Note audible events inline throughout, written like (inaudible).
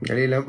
Dali lang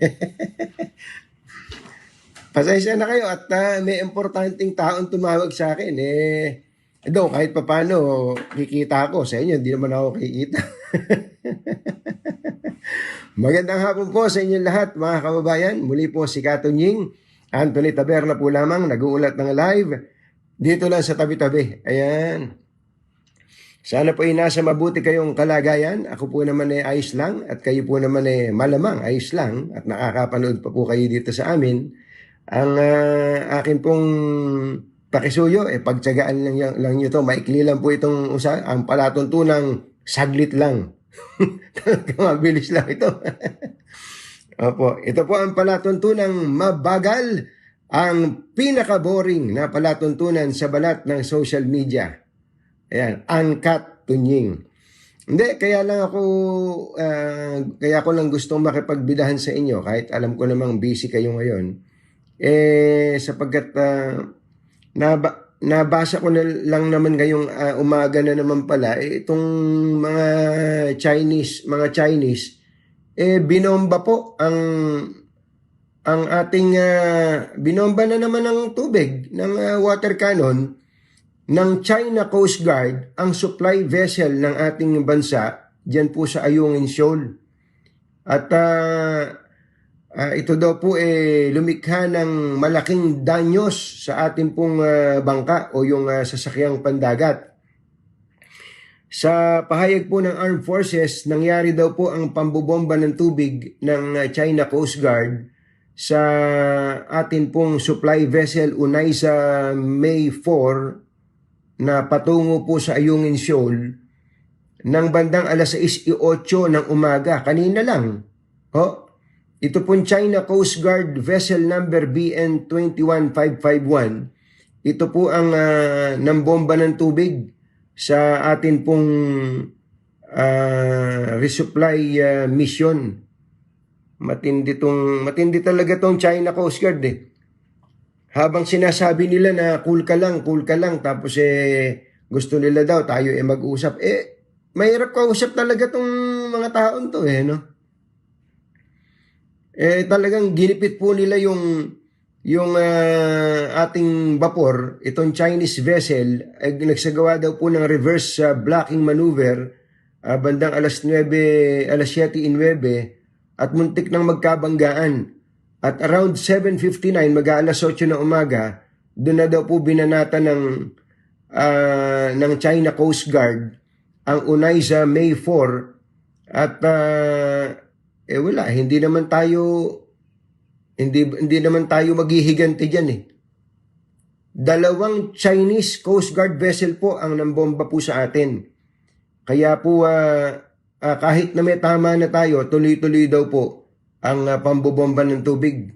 (laughs) Pasensya na kayo at ah, may importanteng taong tumawag sa akin. Eh, do, kahit papano, kikita ako sa inyo, hindi naman ako kikita. (laughs) Magandang hapon po sa inyo lahat, mga kababayan. Muli po si Kato Nying, Anthony Taberna po lamang, nag-uulat ng live. Dito lang sa tabi-tabi. Ayan. Sana po ay nasa mabuti kayong kalagayan. Ako po naman ay ayos lang at kayo po naman ay malamang ayos lang at nakakapanood pa po kayo dito sa amin. Ang ah, akin pong pakisuyo, eh, pagtsagaan lang, lang nyo to. Maikli lang po itong usa, ang palatuntunang saglit lang. (laughs) Mabilis lang ito. (laughs) Opo, ito po ang palatuntunang mabagal, ang pinaka-boring na palatuntunan sa balat ng social media. Ayan, uncut tunying. Hindi, kaya lang ako, ah, kaya ko lang gustong makipagbidahan sa inyo kahit alam ko namang busy kayo ngayon. Eh, sapagkat ah, naba, nabasa ko na lang naman ngayong ah, umaga na naman pala, eh, itong mga Chinese, mga Chinese, eh, binomba po ang ang ating ah, binomba na naman ng tubig ng ah, water cannon ng China Coast Guard ang supply vessel ng ating bansa diyan po sa Ayungin Shoal. At ah, ah, ito daw po eh lumikha ng malaking danyos sa ating pong ah, bangka o yung ah, sasakyang pandagat. Sa pahayag po ng Armed Forces, nangyari daw po ang pambubomba ng tubig ng China Coast Guard sa atin pong supply vessel Unay sa May 4 na patungo po sa Ayungin Shoal ng bandang alas 6.08 ng umaga. Kanina lang. Ho? Ito pong China Coast Guard vessel number BN 21551. Ito po ang uh, nambomba ng tubig sa atin pong ah, resupply ah, mission. Matindi tong matindi talaga tong China Coast Guard eh. Habang sinasabi nila na cool ka lang, cool ka lang tapos eh gusto nila daw tayo eh mag-usap. Eh mahirap kausap talaga tong mga taon to eh no. Eh talagang ginipit po nila yung yung ah, ating vapor, itong Chinese vessel, ay nagsagawa daw po ng reverse ah, blocking maneuver ah, bandang alas 9, alas 7.09 at muntik nang magkabanggaan. At around 7.59, mag-aalas 8 ng umaga, doon na daw po binanata ng, ah, ng China Coast Guard ang unay sa May 4 at ah, eh wala, hindi naman tayo hindi hindi naman tayo maghihiganti diyan eh. Dalawang Chinese Coast Guard vessel po ang nambomba po sa atin. Kaya po ah, ah, kahit na may tama na tayo, tuloy-tuloy daw po ang ah, pambobomba ng tubig.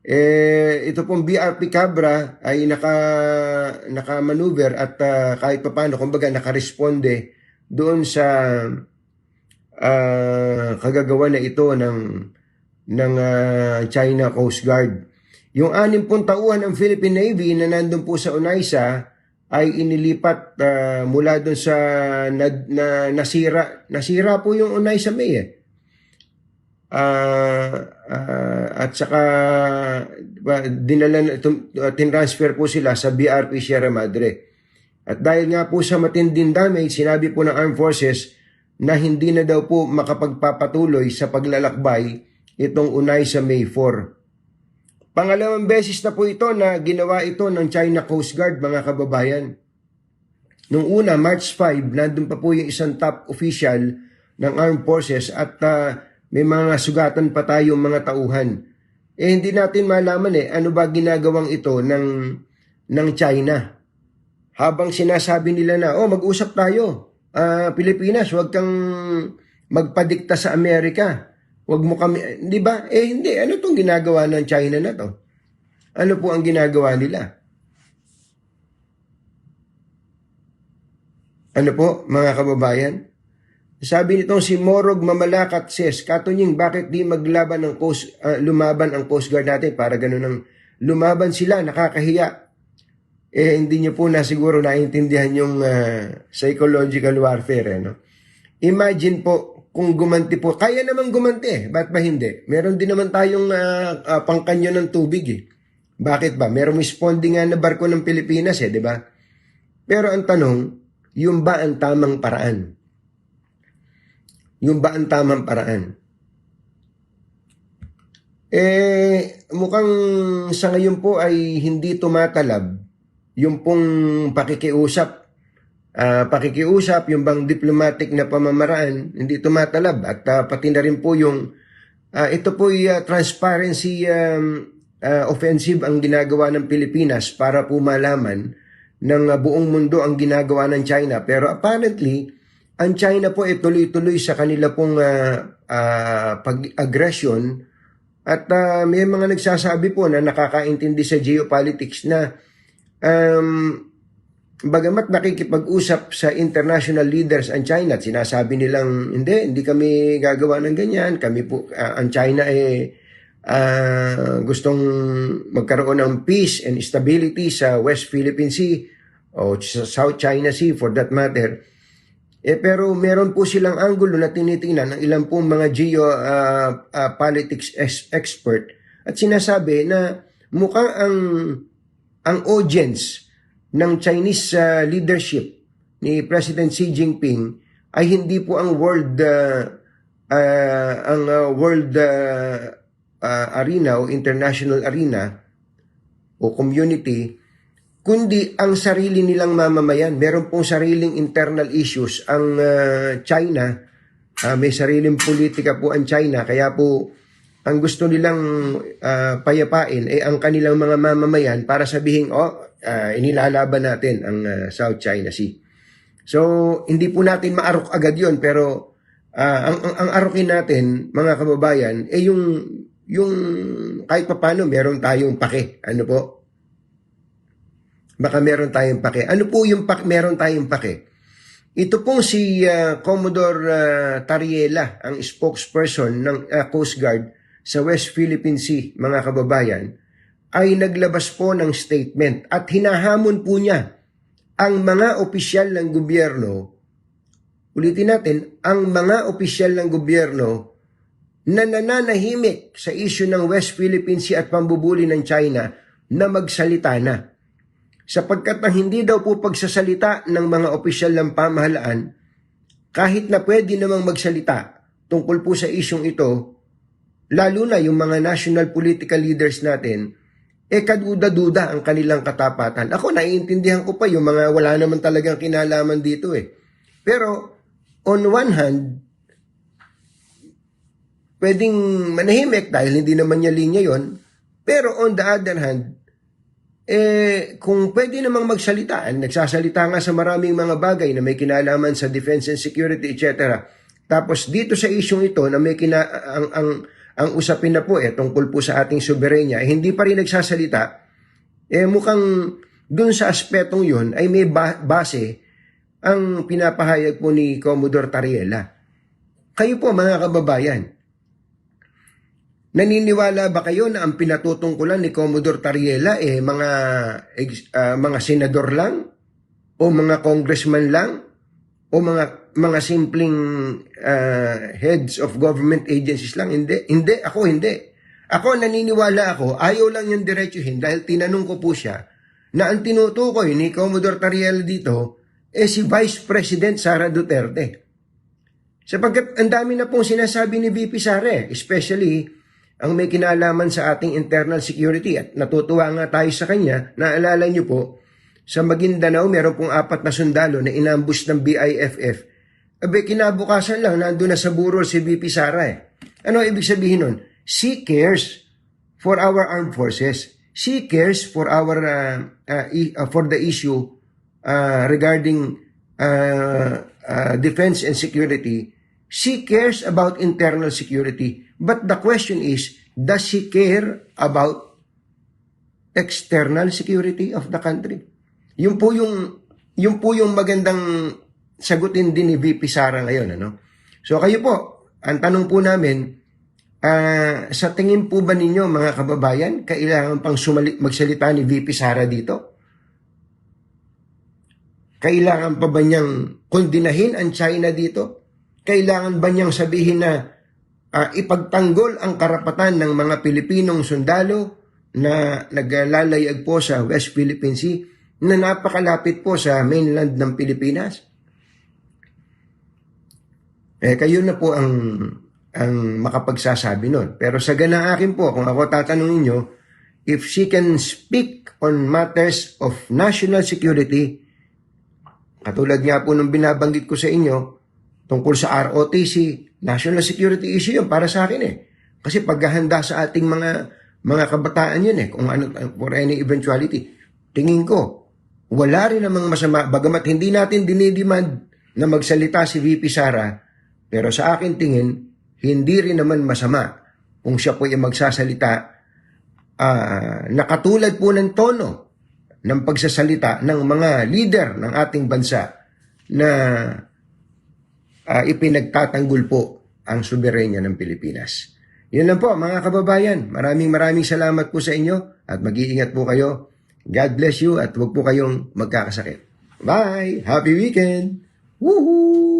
Eh, ito pong BRP Cabra ay naka, naka-maneuver at ah, kahit papano, kumbaga nakaresponde doon sa ah, kagagawa na ito ng, ng ah, China Coast Guard. Yung anim pong tauhan ng Philippine Navy na nandun po sa Onaisa ay inilipat ah, mula doon sa na, na, nasira. Nasira po yung Onaisa May eh. Ah, ah, at saka ba, dinala uh, tinransfer po sila sa BRP Sierra Madre. At dahil nga po sa matinding damage, sinabi po ng Armed Forces na hindi na daw po makapagpapatuloy sa paglalakbay itong unay sa May 4. Pangalawang beses na po ito na ginawa ito ng China Coast Guard, mga kababayan. Nung una, March 5, nandun pa po yung isang top official ng Armed Forces at ah, may mga sugatan pa tayong mga tauhan. Eh hindi natin malaman eh ano ba ginagawang ito ng ng China. Habang sinasabi nila na, oh mag-usap tayo. Ah, Pilipinas, huwag kang magpadikta sa Amerika. Huwag mo kami, di ba? Eh hindi, ano tong ginagawa ng China na to? Ano po ang ginagawa nila? Ano po, mga kababayan? Sabi nitong si Morog Mamalakat says, Katunying, bakit di maglaban ng coast, ah, lumaban ang Coast Guard natin para ganun ang lumaban sila, nakakahiya. Eh, hindi niyo po na siguro naintindihan yung ah, psychological warfare. Eh, no? Imagine po, kung gumanti po, kaya naman gumanti eh. Ba't ba hindi? Meron din naman tayong ah, ah, pangkanyo ng tubig eh. Bakit ba? Meron responding nga na barko ng Pilipinas eh, di ba? Pero ang tanong, yung ba ang tamang paraan? Yung ba ang tamang paraan? Eh, mukhang sa ngayon po ay hindi tumatalab yung pong pakikiusap. Ah, pakikiusap, yung bang diplomatic na pamamaraan, hindi tumatalab. At ah, pati na rin po yung, ah, ito po yung transparency um, ah, offensive ang ginagawa ng Pilipinas para po malaman ng ah, buong mundo ang ginagawa ng China. Pero apparently, ang China po ay tuloy-tuloy sa kanila pong ah, ah, pag-aggression at ah, may mga nagsasabi po na nakakaintindi sa geopolitics na um, bagamat nakikipag-usap sa international leaders ang China at sinasabi nilang hindi, hindi kami gagawa ng ganyan. Kami po, ah, ang China ay ah, gustong magkaroon ng peace and stability sa West Philippine Sea o sa South China Sea for that matter. Eh pero meron po silang anggulo na tinitingnan ng ilang pong mga geo ah, ah, politics ex- expert at sinasabi na mukhang ang ang audience ng Chinese ah, leadership ni President Xi Jinping ay hindi po ang world ah, ah, ang ah, world ah, ah, arena o international arena o community kundi ang sarili nilang mamamayan. Meron pong sariling internal issues ang ah, China. Ah, may sariling politika po ang China. Kaya po, ang gusto nilang ah, payapain ay ang kanilang mga mamamayan para sabihin, oh, ah, inilalaban natin ang ah, South China Sea. So, hindi po natin maarok agad yon pero ah, ang, ang, ang arokin natin, mga kababayan, ay yung, yung kahit papano meron tayong pake. Ano po? Baka meron tayong pake. Ano po yung pak meron tayong pake? Ito pong si ah, Commodore ah, Tariela, ang spokesperson ng ah, Coast Guard sa West Philippine Sea, mga kababayan, ay naglabas po ng statement at hinahamon po niya ang mga opisyal ng gobyerno, ulitin natin, ang mga opisyal ng gobyerno na nananahimik sa isyu ng West Philippine Sea at pambubuli ng China na magsalita na sapagkat ang hindi daw po pagsasalita ng mga opisyal ng pamahalaan, kahit na pwede namang magsalita tungkol po sa isyong ito, lalo na yung mga national political leaders natin, eh kaduda-duda ang kanilang katapatan. Ako, naiintindihan ko pa yung mga wala naman talagang kinalaman dito eh. Pero, on one hand, pwedeng manahimik dahil hindi naman niya linya yon. Pero on the other hand, eh, kung pwede namang magsalita, eh, nagsasalita nga sa maraming mga bagay na may kinalaman sa defense and security, etc. Tapos dito sa isyong ito na may kina, ang, ang, ang usapin na po eh, tungkol po sa ating soberenya, eh, hindi pa rin nagsasalita, eh mukhang dun sa aspetong yun ay may ba- base ang pinapahayag po ni Commodore Tariela. Kayo po mga kababayan, Naniniwala ba kayo na ang pinatutungkulan ni Commodore Tariela eh mga ah, mga senador lang? O mga congressman lang? O mga mga simpleng ah, heads of government agencies lang? Hindi hindi. Ako hindi. Ako naniniwala ako. Ayaw lang yung diretsuhin dahil tinanong ko po siya na ang tinutukoy ni Commodore Tariela dito eh si Vice President Sara Duterte. Sapagkat ang dami na pong sinasabi ni VP Sara eh, especially ang may kinalaman sa ating internal security at natutuwa nga tayo sa kanya, naalala niyo po, sa Maguindanao meron pong apat na sundalo na inambush ng BIFF. Abe, kinabukasan lang, nandun na sa burol si VP Sara eh. Ano ibig sabihin nun? She cares for our armed forces. She cares for our uh, uh, uh, for the issue uh, regarding uh, uh, defense and security. She cares about internal security. But the question is, does she care about external security of the country? Yun po yung, yun po yung magandang sagutin din ni VP Sara ngayon. Ano? So kayo po, ang tanong po namin, ah, sa tingin po ba ninyo mga kababayan, kailangan pang sumali, magsalita ni VP Sara dito? Kailangan pa ba niyang kondinahin ang China dito? Kailangan ba niyang sabihin na ah, ipagtanggol ang karapatan ng mga Pilipinong sundalo na naglalayag po sa West Philippine Sea na napakalapit po sa mainland ng Pilipinas? Eh, kayo na po ang ang makapagsasabi nun. Pero sa ganang akin po, kung ako tatanungin nyo, if she can speak on matters of national security, katulad nga po nung binabanggit ko sa inyo, tungkol sa ROTC, national security issue yun para sa akin eh. Kasi paghahanda sa ating mga mga kabataan yun eh, kung ano, for any eventuality. Tingin ko, wala rin namang masama, bagamat hindi natin dinidemand na magsalita si VP Sara, pero sa akin tingin, hindi rin naman masama kung siya po ay magsasalita ah, na katulad po ng tono ng pagsasalita ng mga leader ng ating bansa na ah, ipinagtatanggol po ang soberenya ng Pilipinas. Yun lang po mga kababayan. Maraming maraming salamat po sa inyo at mag-iingat po kayo. God bless you at huwag po kayong magkakasakit. Bye! Happy weekend! Woohoo!